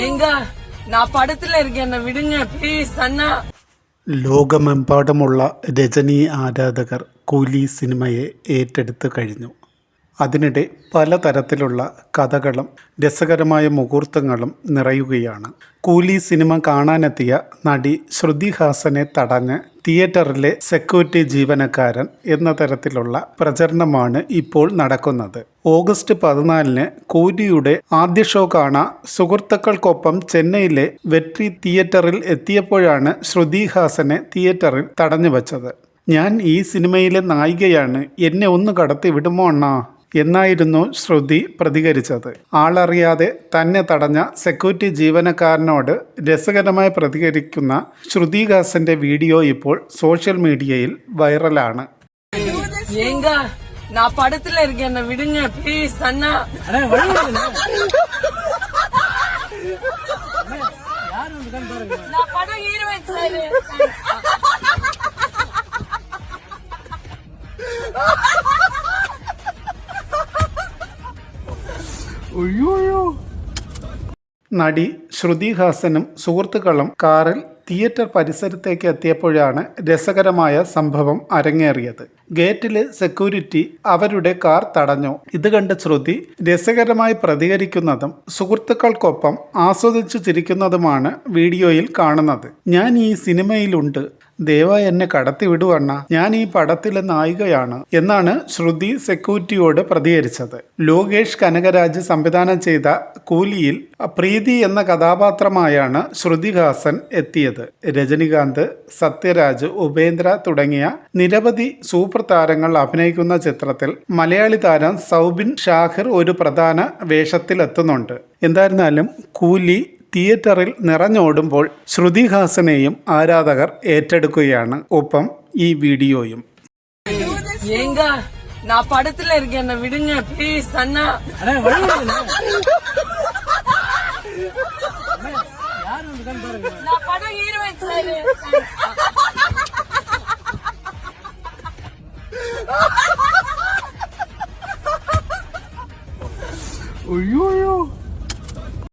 ஏங்க நான் படத்துல இருக்கேன் என்ன விடுங்க ப்ளீஸ் அண்ணா ലോകമെമ്പാടുമുള്ള രജനി ആരാധകർ കൂലി സിനിമയെ ഏറ്റെടുത്തു കഴിഞ്ഞു അതിനിടെ പലതരത്തിലുള്ള കഥകളും രസകരമായ മുഹൂർത്തങ്ങളും നിറയുകയാണ്. കൂലി സിനിമ കാണാനെത്തിയ നടി ശ്രുതി ഹാസനെ തടഞ്ഞ് തിയേറ്ററിലെ സെക്യൂരിറ്റി ജീവനക്കാരൻ എന്ന തരത്തിലുള്ള പ്രചരണമാണ് ഇപ്പോൾ നടക്കുന്നത്. ഓഗസ്റ്റ് പതിനാലിന് കൂലിയുടെ ആദ്യ ഷോ കാണാൻ സുഹൃത്തുക്കൾക്കൊപ്പം ചെന്നൈയിലെ വെട്രി തിയേറ്ററിൽ എത്തിയപ്പോഴാണ് ശ്രുതി ഹാസനെ തിയേറ്ററിൽ തടഞ്ഞു വച്ചത് ഞാൻ ഈ സിനിമയിലെ നായികയാണ്. എന്നെ ഒന്ന് കടത്തി വിടുമോ അണ്ണാ? എന്നായിരുന്നു ശ്രുതി പ്രതികരിച്ചത് ആളറിയാതെ തന്നെ തടഞ്ഞ സെക്യൂരിറ്റി ജീവനക്കാരനോട് രസകരമായി പ്രതികരിക്കുന്ന ശ്രുതി ഹാസന്റെ വീഡിയോ ഇപ്പോൾ സോഷ്യൽ മീഡിയയിൽ വൈറലാണ് ஏங்க நான் படத்துல இருக்கேன் என்ன விடுங்க ப்ளீஸ் அண்ணா நான் படம் ஹீரோயின் சார் നടി ശ്രുതി ഹാസനും സുഹൃത്തുക്കളും കാറിൽ തിയേറ്റർ പരിസരത്തേക്ക് എത്തിയപ്പോഴാണ് രസകരമായ സംഭവം അരങ്ങേറിയത്. ഗേറ്റിലെ സെക്യൂരിറ്റി അവരുടെ കാർ തടഞ്ഞു. ഇത് കണ്ട് ശ്രുതി രസകരമായി പ്രതികരിക്കുന്നതും സുഹൃത്തുക്കൾക്കൊപ്പം ആസ്വദിച്ചു ചിരിക്കുന്നതുമാണ് വീഡിയോയിൽ കാണുന്നത്. ഞാൻ ഈ സിനിമയിലുണ്ട്. ദേവ എന്നെ കടത്തി കടത്തിവിടുവണ്ണ ഞാൻ ഈ പടത്തിലെ നായികയാണ് എന്നാണ് ശ്രുതി സെക്യൂരിറ്റിയോട് പ്രതികരിച്ചത്. ലോകേഷ് കനകരാജ് സംവിധാനം ചെയ്ത കൂലിയിൽ പ്രീതി എന്ന കഥാപാത്രമായാണ് ശ്രുതിഹാസൻ എത്തിയത്. രജനികാന്ത് സത്യരാജ് ഉപേന്ദ്ര തുടങ്ങിയ നിരവധി സൂപ്പർ താരങ്ങൾ അഭിനയിക്കുന്ന ചിത്രത്തിൽ മലയാളി താരം സൗബിൻ ഷാഹിർ ഒരു പ്രധാന വേഷത്തിലെത്തുന്നുണ്ട്. എന്തായിരുന്നാലും കൂലി തിയേറ്ററിൽ നിറഞ്ഞോടുമ്പോൾ ശ്രുതിഹാസനെയും ആരാധകർ ഏറ്റെടുക്കുകയാണ് ഒപ്പം ഈ വീഡിയോയും ஏங்க நான் படத்துல இருக்கேன் என்ன விடுங்க ப்ளீஸ் அண்ணா நான் படம் ஹீரோயின் சார் അയ്യോ